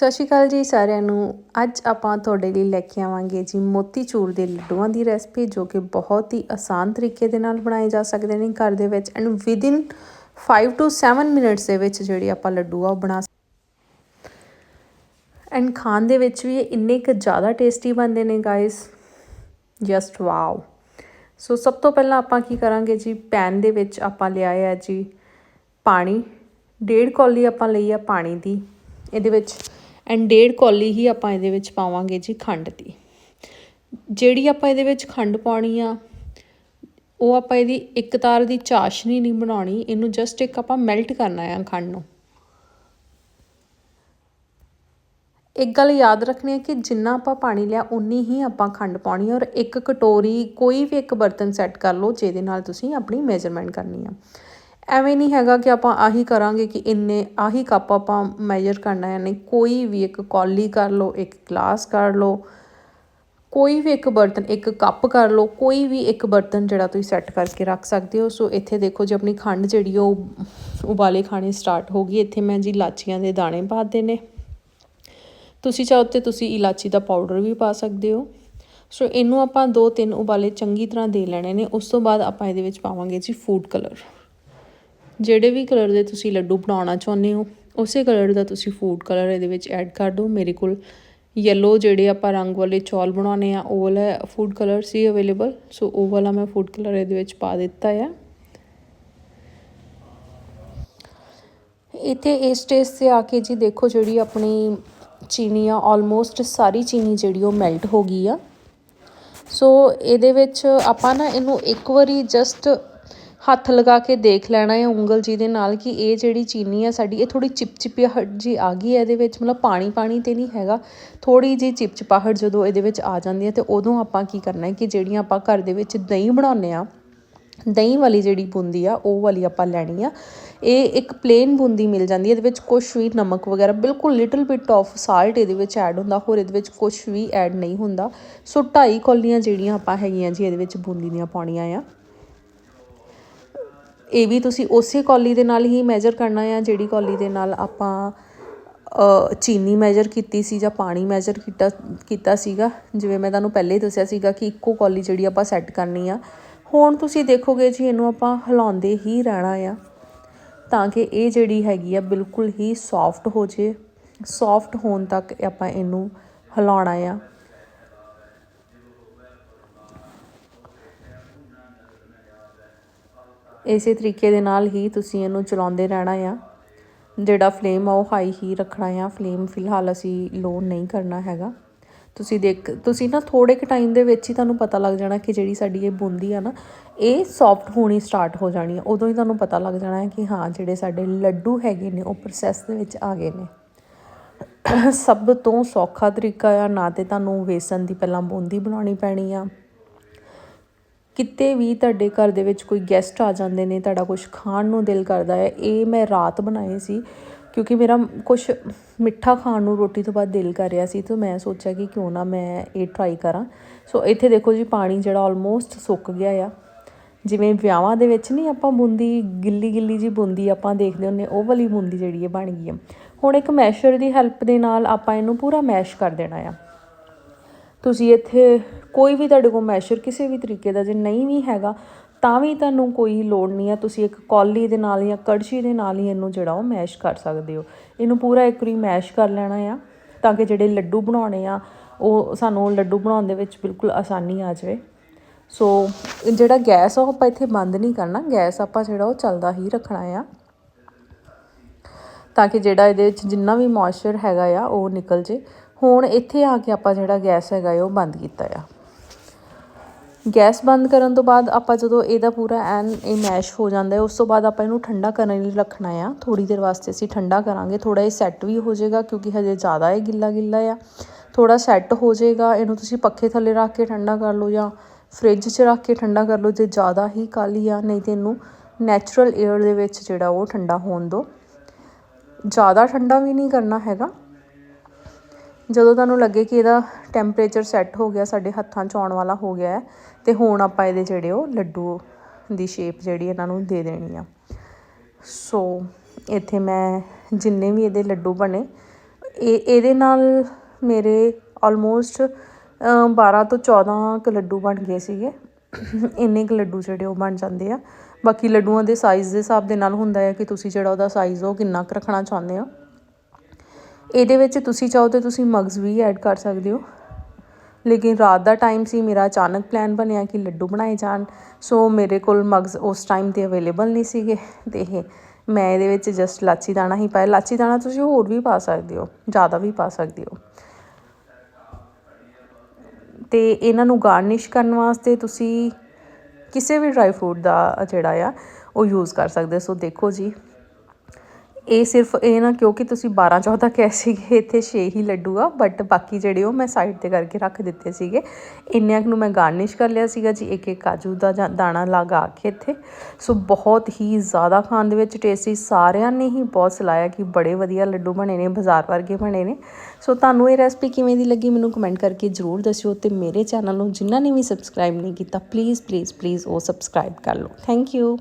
ਸਤਿ ਸ਼੍ਰੀ ਅਕਾਲ ਜੀ ਸਾਰਿਆਂ ਨੂੰ। ਅੱਜ ਆਪਾਂ ਤੁਹਾਡੇ ਲਈ ਲੈ ਕੇ ਆਵਾਂਗੇ ਜੀ ਮੋਤੀਚੂਰ ਦੇ ਲੱਡੂਆਂ ਦੀ ਰੈਸਪੀ ਜੋ ਕਿ ਬਹੁਤ ਹੀ ਆਸਾਨ ਤਰੀਕੇ ਦੇ ਨਾਲ ਬਣਾਏ ਜਾ ਸਕਦੇ ਨੇ ਘਰ ਦੇ ਵਿੱਚ ਐਂਡ ਵਿਦਿਨ 5 ਟੂ 7 ਮਿੰਟਸ ਦੇ ਵਿੱਚ ਜਿਹੜੀ ਆਪਾਂ ਲੱਡੂ ਆ ਉਹ ਬਣਾ ਐਂਡ ਖਾਣ ਦੇ ਵਿੱਚ ਵੀ ਇਹ ਇੰਨੇ ਕੁ ਜ਼ਿਆਦਾ ਟੇਸਟੀ ਬਣਦੇ ਨੇ ਗਾਇਸ ਜਸਟ ਵਾਓ ਸੋ ਸਭ ਤੋਂ ਪਹਿਲਾਂ ਆਪਾਂ ਕੀ ਕਰਾਂਗੇ ਜੀ ਪੈਨ ਦੇ ਵਿੱਚ ਆਪਾਂ ਲਿਆ ਹੈ ਜੀ ਪਾਣੀ। ਡੇਢ ਕੌਲੀ ਆਪਾਂ ਲਈ ਆ ਪਾਣੀ ਦੀ। ਇਹਦੇ ਵਿੱਚ ਐਂਡ ਡੇਢ ਕੌਲੀ ਹੀ ਆਪਾਂ ਇਹਦੇ ਵਿੱਚ ਪਾਵਾਂਗੇ ਜੀ ਖੰਡ ਦੀ। ਜਿਹੜੀ ਆਪਾਂ ਇਹਦੇ ਵਿੱਚ ਖੰਡ ਪਾਉਣੀ ਆ, ਉਹ ਆਪਾਂ ਇਹਦੀ ਇੱਕ ਤਾਰ ਦੀ ਚਾਸ਼ਨੀ ਨਹੀਂ ਬਣਾਉਣੀ, ਇਹਨੂੰ ਜਸਟ ਇੱਕ ਆਪਾਂ ਮੈਲਟ ਕਰਨਾ ਆ ਖੰਡ ਨੂੰ। ਇੱਕ ਗੱਲ ਯਾਦ ਰੱਖਣੀ ਹੈ ਕਿ ਜਿੰਨਾ ਆਪਾਂ ਪਾਣੀ ਲਿਆ, ਉਨੀ ਹੀ ਆਪਾਂ ਖੰਡ ਪਾਉਣੀ ਹੈ ਔਰ ਇੱਕ ਕਟੋਰੀ ਕੋਈ ਵੀ ਇੱਕ ਬਰਤਨ ਸੈੱਟ ਕਰ ਲਓ, ਜਿਹਦੇ ਨਾਲ ਤੁਸੀਂ ਆਪਣੀ ਮੇਜ਼ਰਮੈਂਟ ਕਰਨੀ ਆ। ਐਵੇਂ ਨਹੀਂ ਹੈਗਾ ਕਿ ਆਪਾਂ ਆਹੀ ਕਰਾਂਗੇ ਕਿ ਇੰਨੇ ਆਹੀ ਕੱਪ ਆਪਾਂ ਮੈਜ਼ਰ ਕਰਨਾ ਹੈ। ਨਹੀਂ, ਕੋਈ ਵੀ ਇੱਕ ਕੌਲੀ ਕਰ ਲਓ, ਇੱਕ ਗਲਾਸ ਕਰ ਲਓ, ਕੋਈ ਵੀ ਇੱਕ ਬਰਤਨ, ਇੱਕ ਕੱਪ ਕਰ ਲਓ, ਕੋਈ ਵੀ ਇੱਕ ਬਰਤਨ ਜਿਹੜਾ ਤੁਸੀਂ ਸੈੱਟ ਕਰਕੇ ਰੱਖ ਸਕਦੇ ਹੋ। ਸੋ ਇੱਥੇ ਦੇਖੋ ਜੀ, ਆਪਣੀ ਖੰਡ ਜਿਹੜੀ ਉਹ ਉਬਾਲੇ ਖਾਣੇ ਸਟਾਰਟ ਹੋ ਗਈ। ਇੱਥੇ ਮੈਂ ਜੀ ਲਾਚੀਆਂ ਦੇ ਦਾਣੇ ਪਾਤੇ ਨੇ। ਤੁਸੀਂ ਚਾਹੋ ਤੇ ਤੁਸੀਂ ਇਲਾਚੀ ਦਾ ਪਾਊਡਰ ਵੀ ਪਾ ਸਕਦੇ ਹੋ। ਸੋ ਇਹਨੂੰ ਆਪਾਂ ਦੋ ਤਿੰਨ ਉਬਾਲੇ ਚੰਗੀ ਤਰ੍ਹਾਂ ਦੇ ਲੈਣੇ ਨੇ। ਉਸ ਤੋਂ ਬਾਅਦ ਆਪਾਂ ਇਹਦੇ ਵਿੱਚ ਪਾਵਾਂਗੇ ਜੀ ਫੂਡ ਕਲਰ ਜਿਹੜੇ ਵੀ ਕਲਰ ਦੇ ਤੁਸੀਂ ਲੱਡੂ ਬਣਾਉਣਾ ਚਾਹੁੰਦੇ ਹੋ, ਉਸੇ ਕਲਰ ਦਾ ਤੁਸੀਂ ਫੂਡ ਕਲਰ ਇਹਦੇ ਵਿੱਚ ਐਡ ਕਰ ਦਿਓ। ਮੇਰੇ ਕੋਲ ਯੈਲੋ ਜਿਹੜੇ ਆਪਾਂ ਰੰਗ ਵਾਲੇ ਚੌਲ ਬਣਾਉਣੇ ਆ, ਉਹ ਵਾਲਾ ਫੂਡ ਕਲਰ ਸੀ ਅਵੇਲੇਬਲ ਸੋ ਉਹ ਵਾਲਾ ਮੈਂ ਫੂਡ ਕਲਰ ਇਹਦੇ ਵਿੱਚ ਪਾ ਦਿੱਤਾ ਆ। ਇੱਥੇ ਇਸ ਸਟੇਜ ਤੇ ਆ ਕੇ ਜੀ ਦੇਖੋ ਜਿਹੜੀ ਆਪਣੀ ਚੀਨੀ ਆ ਆਲਮੋਸਟ ਸਾਰੀ ਚੀਨੀ ਜਿਹੜੀ ਉਹ ਮੈਲਟ ਹੋ ਗਈ ਆ। ਸੋ ਇਹਦੇ ਵਿੱਚ ਆਪਾਂ ਨਾ ਇਹਨੂੰ ਇੱਕ ਵਾਰੀ ਜਸਟ ਹੱਥ ਲਗਾ ਕੇ ਦੇਖ ਲੈਣਾ ਹੈ ਉਂਗਲ ਜੀ ਦੇ ਨਾਲ ਕਿ ਇਹ ਜਿਹੜੀ ਚੀਨੀ ਆ ਸਾਡੀ, ਇਹ ਥੋੜੀ ਚਿਪਚਿਪੀਹਟ ਜੀ ਆ ਗਈ ਹੈ ਇਹਦੇ ਵਿੱਚ, ਮਤਲਬ ਪਾਣੀ ਪਾਣੀ ਤੇ ਨਹੀਂ ਹੈਗਾ। ਥੋੜੀ ਜੀ ਚਿਪਚਿਪਾਹਟ ਜਦੋਂ ਇਹਦੇ ਵਿੱਚ ਆ ਜਾਂਦੀ ਹੈ ਤੇ ਉਦੋਂ ਆਪਾਂ ਕੀ ਕਰਨਾ ਹੈ ਕਿ ਜਿਹੜੀਆਂ ਆਪਾਂ ਘਰ ਦੇ ਵਿੱਚ ਦਹੀਂ ਬਣਾਉਂਦੇ ਆ ਦਹੀਂ ਵਾਲੀ ਜਿਹੜੀ ਬੂੰਦੀ ਆ, ਉਹ ਵਾਲੀ ਆਪਾਂ ਲੈਣੀ ਆ। ਇਹ ਇੱਕ ਪਲੇਨ ਬੂੰਦੀ ਮਿਲ ਜਾਂਦੀ ਹੈ, ਇਹਦੇ ਵਿੱਚ ਕੁਝ ਵੀ ਨਮਕ ਵਗੈਰਾ, ਬਿਲਕੁਲ ਲਿਟਲ ਬਿਟ ਆਫ ਸਾਲਟ ਇਹਦੇ ਵਿੱਚ ਐਡ ਹੁੰਦਾ, ਹੋਰ ਇਹਦੇ ਵਿੱਚ ਕੁਝ ਵੀ ਐਡ ਨਹੀਂ ਹੁੰਦਾ। ਸੋ ਢਾਈ ਕੌਲੀਆਂ ਜਿਹੜੀਆਂ ਆਪਾਂ ਹੈਗੀਆਂ ਜੀ ਇਹਦੇ ਵਿੱਚ ਬੂੰਦੀ ਦੀਆਂ ਪਾਉਣੀਆਂ ਆ। ਇਹ ਵੀ ਤੁਸੀਂ ਉਸੇ ਕੌਲੀ ਦੇ ਨਾਲ ਹੀ ਮੈਜ਼ਰ ਕਰਨਾ ਆ, ਜਿਹੜੀ ਕੌਲੀ ਦੇ ਨਾਲ ਆਪਾਂ ਚੀਨੀ ਮੈਜ਼ਰ ਕੀਤੀ ਸੀ ਜਾਂ ਪਾਣੀ ਮੈਜ਼ਰ ਕੀਤਾ ਕੀਤਾ ਸੀਗਾ। ਜਿਵੇਂ ਮੈਂ ਤੁਹਾਨੂੰ ਪਹਿਲੇ ਹੀ ਦੱਸਿਆ ਸੀਗਾ ਕਿ ਇੱਕੋ ਕੌਲੀ ਜਿਹੜੀ ਆਪਾਂ ਸੈੱਟ ਕਰਨੀ ਆ। ਹੁਣ ਤੁਸੀਂ ਦੇਖੋਗੇ ਜੀ, ਇਹਨੂੰ ਆਪਾਂ ਹਿਲਾਉਂਦੇ ਹੀ ਰਹਿਣਾ ਆ। ਤਾਂ ਕਿ ਇਹ ਜਿਹੜੀ ਹੈਗੀ ਆ, ਬਿਲਕੁਲ ਹੀ ਸੌਫਟ ਹੋ ਜੇ। ਸੌਫਟ ਹੋਣ ਤੱਕ ਆਪਾਂ ਇਹਨੂੰ ਹਿਲਾਉਣਾ ਆ। ਇਸੇ ਤਰੀਕੇ ਦੇ ਨਾਲ ਹੀ ਤੁਸੀਂ ਇਹਨੂੰ ਚਲਾਉਂਦੇ ਰਹਿਣਾ ਆ। ਜਿਹੜਾ ਫਲੇਮ ਆ ਉਹ ਹਾਈ ਹੀ ਰੱਖਣਾ ਆ। ਫਲੇਮ ਫਿਲਹਾਲ ਅਸੀਂ ਲੋ ਨਹੀਂ ਕਰਨਾ ਹੈਗਾ। ਤੁਸੀਂ ਦੇਖ, ਤੁਸੀਂ ਨਾ ਥੋੜੇ ਕੁ ਟਾਈਮ ਦੇ ਵਿੱਚ ਹੀ ਤੁਹਾਨੂੰ ਪਤਾ ਲੱਗ ਜਾਣਾ ਕਿ ਜਿਹੜੀ ਸਾਡੀ ਇਹ ਬੂੰਦੀ ਆ ਨਾ, ਇਹ ਸੌਫਟ ਹੋਣੀ ਸਟਾਰਟ ਹੋ ਜਾਣੀ ਆ। ਉਦੋਂ ਹੀ ਤੁਹਾਨੂੰ ਪਤਾ ਲੱਗ ਜਾਣਾ ਹੈ ਕਿ ਹਾਂ, ਜਿਹੜੇ ਸਾਡੇ ਲੱਡੂ ਹੈਗੇ ਨੇ, ਉਹ ਪ੍ਰੋਸੈਸ ਦੇ ਵਿੱਚ ਆ ਗਏ ਨੇ। ਸਭ ਤੋਂ ਸੌਖਾ ਤਰੀਕਾ ਆ, ਨਾ ਤੇ ਤੁਹਾਨੂੰ ਵੇਸਣ ਦੀ ਪਹਿਲਾਂ ਬੂੰਦੀ ਬਣਾਉਣੀ ਪੈਣੀ ਆ। ਕਿਤੇ ਵੀ ਤੁਹਾਡੇ ਘਰ ਦੇ ਵਿੱਚ ਕੋਈ ਗੈਸਟ ਆ ਜਾਂਦੇ ਨੇ, ਤੁਹਾਡਾ ਕੁਝ ਖਾਣ ਨੂੰ ਦਿਲ ਕਰਦਾ ਹੈ, ਇਹ ਮੈਂ ਰਾਤ ਬਣਾਏ ਸੀ ਕਿਉਂਕਿ ਮੇਰਾ ਕੁਝ ਮਿੱਠਾ ਖਾਣ ਨੂੰ ਰੋਟੀ ਤੋਂ ਬਾਅਦ ਦਿਲ ਕਰ ਰਿਹਾ ਸੀ, ਤਾਂ ਮੈਂ ਸੋਚਿਆ ਕਿ ਕਿਉਂ ਨਾ ਮੈਂ ਇਹ ਟਰਾਈ ਕਰਾਂ। ਸੋ ਇੱਥੇ ਦੇਖੋ ਜੀ, ਪਾਣੀ ਜਿਹੜਾ ਆਲਮੋਸਟ ਸੁੱਕ ਗਿਆ ਆ। ਜਿਵੇਂ ਵਿਆਹਾਂ ਦੇ ਵਿੱਚ ਨਹੀਂ ਆਪਾਂ ਬੂੰਦੀ ਗਿੱਲੀ ਗਿੱਲੀ ਜੀ ਬੂੰਦੀ ਆਪਾਂ ਦੇਖਦੇ ਹੁੰਨੇ ਉਹ ਵਾਲੀ ਬੂੰਦੀ ਜਿਹੜੀ ਹੈ ਬਣ ਗਈ ਆ। ਹੁਣ ਇੱਕ ਮੈਸ਼ਰ ਦੀ ਹੈਲਪ ਦੇ ਨਾਲ ਆਪਾਂ ਇਹਨੂੰ ਪੂਰਾ ਮੈਸ਼ ਕਰ ਦੇਣਾ ਆ। ਤੁਸੀਂ ਇੱਥੇ ਕੋਈ ਵੀ ਤੁਹਾਡੇ ਕੋਲ ਮੈਸ਼ਰ ਕਿਸੇ ਵੀ ਤਰੀਕੇ ਦਾ ਜੇ ਨਹੀਂ ਵੀ ਹੈਗਾ, ਤਾਂ ਵੀ ਤੁਹਾਨੂੰ ਕੋਈ ਲੋੜ ਨਹੀਂ ਆ। ਤੁਸੀਂ ਇੱਕ ਕੌਲੀ ਦੇ ਨਾਲ ਜਾਂ ਕੜਛੀ ਦੇ ਨਾਲ ਹੀ ਇਹਨੂੰ ਜਿਹੜਾ ਉਹ ਮੈਸ਼ ਕਰ ਸਕਦੇ ਹੋ। ਇਹਨੂੰ ਪੂਰਾ ਇੱਕ ਵਾਰੀ ਮੈਸ਼ ਕਰ ਲੈਣਾ ਆ ਤਾਂ ਕਿ ਜਿਹੜੇ ਲੱਡੂ ਬਣਾਉਣੇ ਆ, ਉਹ ਸਾਨੂੰ ਲੱਡੂ ਬਣਾਉਣ ਦੇ ਵਿੱਚ ਬਿਲਕੁਲ ਆਸਾਨੀ ਆ ਜਾਵੇ। ਸੋ ਜਿਹੜਾ ਗੈਸ ਆ ਉਹ ਆਪਾਂ ਇੱਥੇ ਬੰਦ ਨਹੀਂ ਕਰਨਾ। ਗੈਸ ਆਪਾਂ ਜਿਹੜਾ ਉਹ ਚੱਲਦਾ ਹੀ ਰੱਖਣਾ ਆ। ਤਾਂ ਕਿ ਜਿਹੜਾ ਇਹਦੇ ਵਿੱਚ ਜਿੰਨਾ ਵੀ ਮੋਇਸਚਰ ਹੈਗਾ ਆ, ਉਹ ਨਿਕਲ ਜੇ। ਹੁਣ ਇੱਥੇ ਆ ਕੇ ਆਪਾਂ ਜਿਹੜਾ ਗੈਸ ਹੈਗਾ ਉਹ ਬੰਦ ਕੀਤਾ ਆ। ਗੈਸ ਬੰਦ ਕਰਨ ਤੋਂ ਬਾਅਦ ਆਪਾਂ ਜਦੋਂ ਇਹਦਾ ਪੂਰਾ ਐਨ, ਇਹ ਮੈਸ਼ ਹੋ ਜਾਂਦਾ ਹੈ, ਉਸ ਤੋਂ ਬਾਅਦ ਆਪਾਂ ਇਹਨੂੰ ਠੰਡਾ ਕਰਨ ਲਈ ਰੱਖਣਾ ਆ। ਥੋੜੀ ਦੇਰ ਵਾਸਤੇ ਅਸੀਂ ਠੰਡਾ ਕਰਾਂਗੇ। ਥੋੜਾ ਇਹ ਸੈੱਟ ਵੀ ਹੋ ਜਾਏਗਾ ਕਿਉਂਕਿ ਹਜੇ ਜ਼ਿਆਦਾ ਇਹ ਗਿੱਲਾ ਗਿੱਲਾ ਆ। ਥੋੜਾ ਸੈੱਟ ਹੋ ਜਾਏਗਾ, ਇਹਨੂੰ ਤੁਸੀਂ ਪੱਖੇ ਥੱਲੇ ਰੱਖ ਕੇ ਠੰਡਾ ਕਰ ਲਓ ਜਾਂ ਫ੍ਰਿਜ 'ਚ ਰੱਖ ਕੇ ਠੰਡਾ ਕਰ ਲਓ ਜੇ ਜ਼ਿਆਦਾ ਹੀ ਕਾਲੀ ਆ, ਨਹੀਂ ਤੇ ਇਹਨੂੰ ਨੈਚੁਰਲ 에ਅਰ ਦੇ ਵਿੱਚ ਜਿਹੜਾ ਉਹ ਠੰਡਾ ਹੋਣ ਦਿਓ। ਜ਼ਿਆਦਾ ਠੰਡਾ ਵੀ ਨਹੀਂ ਕਰਨਾ ਹੈਗਾ। ਜਦੋਂ ਤੁਹਾਨੂੰ ਲੱਗੇ ਕਿ ਇਹਦਾ ਟੈਂਪਰੇਚਰ ਸੈੱਟ ਹੋ ਗਿਆ, ਸਾਡੇ ਹੱਥਾਂ 'ਚ ਆਉਣ ਵਾਲਾ ਹੋ ਗਿਆ ਹੈ, ਤੇ ਹੁਣ ਆਪਾਂ ਇਹਦੇ ਜਿਹੜੇ ਉਹ ਲੱਡੂ ਦੀ ਸ਼ੇਪ ਜਿਹੜੀ ਇਹਨਾਂ ਨੂੰ ਦੇ ਦੇਣੀ ਆ। ਸੋ ਇੱਥੇ ਮੈਂ ਜਿੰਨੇ ਵੀ ਇਹਦੇ ਲੱਡੂ ਬਣੇ, ਇਹ, ਇਹਦੇ ਨਾਲ ਮੇਰੇ ਆਲਮੋਸਟ 12 ਤੋਂ 14 ਕੁ ਲੱਡੂ ਬਣ ਗਏ ਸੀਗੇ। ਇੰਨੇ ਕੁ ਲੱਡੂ ਜਿਹੜੇ ਉਹ ਬਣ ਜਾਂਦੇ ਆ। ਬਾਕੀ ਲੱਡੂਆਂ ਦੇ ਸਾਈਜ਼ ਦੇ ਹਿਸਾਬ ਦੇ ਨਾਲ ਹੁੰਦਾ ਹੈ ਕਿ ਤੁਸੀਂ ਜਿਹੜਾ ਉਹਦਾ ਸਾਈਜ਼ ਉਹ ਕਿੰਨਾ ਕੁ ਰੱਖਣਾ ਚਾਹੁੰਦੇ ਹੋ। ਇਹਦੇ ਵਿੱਚ ਤੁਸੀਂ ਚਾਹੋ ਤਾਂ ਤੁਸੀਂ ਮਗਜ਼ ਵੀ ਐਡ ਕਰ ਸਕਦੇ ਹੋ। ਲੇਕਿਨ ਰਾਤ ਦਾ ਟਾਈਮ ਸੀ, ਮੇਰਾ ਅਚਾਨਕ ਪਲਾਨ ਬਣਿਆ ਕਿ ਲੱਡੂ ਬਣਾਏ ਜਾਣ। ਸੋ ਮੇਰੇ ਕੋਲ ਮਗਜ਼ ਉਸ ਟਾਈਮ ਤੇ ਅਵੇਲੇਬਲ ਨਹੀਂ ਸੀਗੇ। ਤੇ ਇਹ, ਮੈਂ ਇਹਦੇ ਵਿੱਚ ਜਸਟ ਲਾਚੀ ਦਾਣਾ ਹੀ ਪਾਇਆ। ਲਾਚੀ ਦਾਣਾ ਤੁਸੀਂ ਹੋਰ ਵੀ ਪਾ ਸਕਦੇ ਹੋ, ਜ਼ਿਆਦਾ ਵੀ ਪਾ ਸਕਦੇ ਹੋ। ਤੇ ਇਹਨਾਂ ਨੂੰ ਗਾਰਨਿਸ਼ ਕਰਨ ਵਾਸਤੇ ਤੁਸੀਂ ਕਿਸੇ ਵੀ ਡਰਾਈ ਫਰੂਟ ਦਾ ਜਿਹੜਾ ਆ, ਉਹ ਯੂਜ਼ ਕਰ ਸਕਦੇ ਸੋ ਦੇਖੋ ਜੀ। ਇਹ ਸਿਰਫ ਇਹ ਨਾ ਕਿਉਂਕਿ ਤੁਸੀਂ 12 14 ਕਹੇ ਸੀਗੇ, ਇੱਥੇ 6 ਹੀ ਲੱਡੂ ਆ ਬਟ ਬਾਕੀ ਜਿਹੜੇ ਉਹ ਮੈਂ ਸਾਈਡ ਤੇ ਕਰਕੇ ਰੱਖ ਦਿੱਤੇ ਸੀਗੇ। ਇੰਨਿਆਂ ਨੂੰ ਮੈਂ ਗਾਰਨਿਸ਼ ਕਰ ਲਿਆ ਸੀਗਾ ਜੀ ਇੱਕ ਇੱਕ ਕਾਜੂ ਦਾ ਜਾਂ ਦਾਣਾ ਲਗਾ ਕੇ ਇੱਥੇ। ਸੋ ਬਹੁਤ ਹੀ ਜ਼ਿਆਦਾ ਖਾਣ ਦੇ ਵਿੱਚ ਟੇਸਟੀ ਸਾਰਿਆਂ ਨੇ ਹੀ ਬਹੁਤ ਸਲਾਇਆ ਕਿ ਬੜੇ ਵਧੀਆ ਲੱਡੂ ਬਣੇ ਨੇ, ਬਾਜ਼ਾਰ ਵਰਗੇ ਬਣੇ ਨੇ। ਸੋ ਤੁਹਾਨੂੰ ਇਹ ਰੈਸਪੀ ਕਿਵੇਂ ਦੀ ਲੱਗੀ ਮੈਨੂੰ ਕਮੈਂਟ ਕਰਕੇ ਜ਼ਰੂਰ ਦੱਸਿਓ ਤੇ ਮੇਰੇ ਚੈਨਲ ਨੂੰ ਜਿਨ੍ਹਾਂ ਨੇ ਵੀ ਸਬਸਕ੍ਰਾਈਬ ਨਹੀਂ ਕੀਤਾ ਪਲੀਜ਼ ਪਲੀਜ਼ ਪਲੀਜ਼ ਉਹ ਸਬਸਕ੍ਰਾਈਬ ਕਰ ਲਓ। Thank you